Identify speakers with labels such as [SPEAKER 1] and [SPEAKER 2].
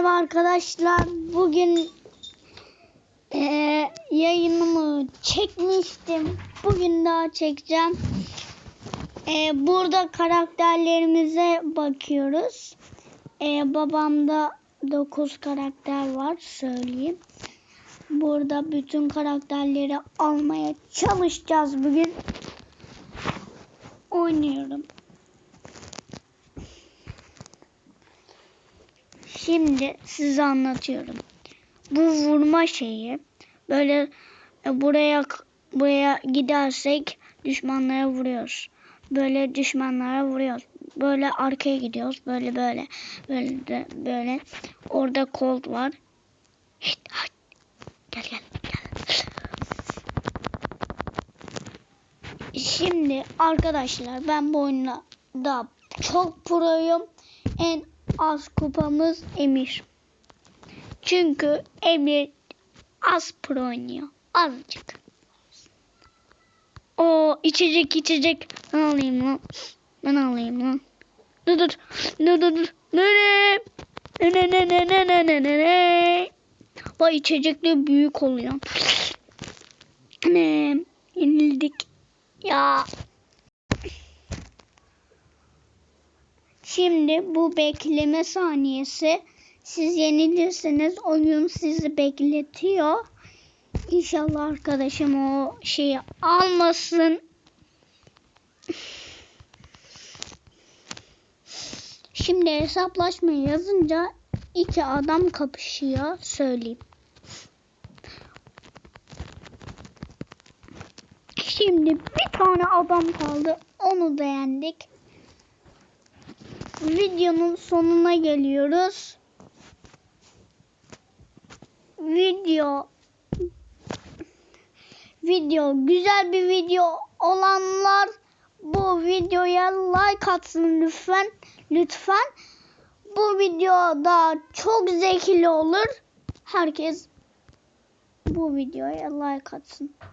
[SPEAKER 1] Merhaba arkadaşlar. Bugün eee, yayınımı çekmiştim. Bugün daha çekeceğim. Eee, burada karakterlerimize bakıyoruz. Eee, babamda 9 karakter var söyleyeyim. Burada bütün karakterleri almaya çalışacağız bugün. Oynuyorum. Şimdi size anlatıyorum. Bu vurma şeyi böyle e, buraya buraya gidersek düşmanlara vuruyoruz. Böyle düşmanlara vuruyoruz. Böyle arkaya gidiyoruz. Böyle böyle böyle de, böyle. Orada kolt var. Hit, hit. Gel gel gel. Şimdi arkadaşlar ben bu oyunda da çok proyum. En az kupamız Emir. Çünkü Emir az pro oynuyor. Azıcık. O içecek içecek. Ben alayım lan. Ben alayım lan. Dur dur. Dur dur dur. Nereye? Ne ne ne ne ne ne ne ne ne. Vay içecekler büyük oluyor. Ne? Yenildik. Ya. Şimdi bu bekleme saniyesi. Siz yenilirseniz oyun sizi bekletiyor. İnşallah arkadaşım o şeyi almasın. Şimdi hesaplaşmayı yazınca iki adam kapışıyor söyleyeyim. Şimdi bir tane adam kaldı. Onu da yendik. Videonun sonuna geliyoruz. Video video güzel bir video olanlar bu videoya like atsın lütfen. Lütfen. Bu videoda çok zevkli olur. Herkes bu videoya like atsın.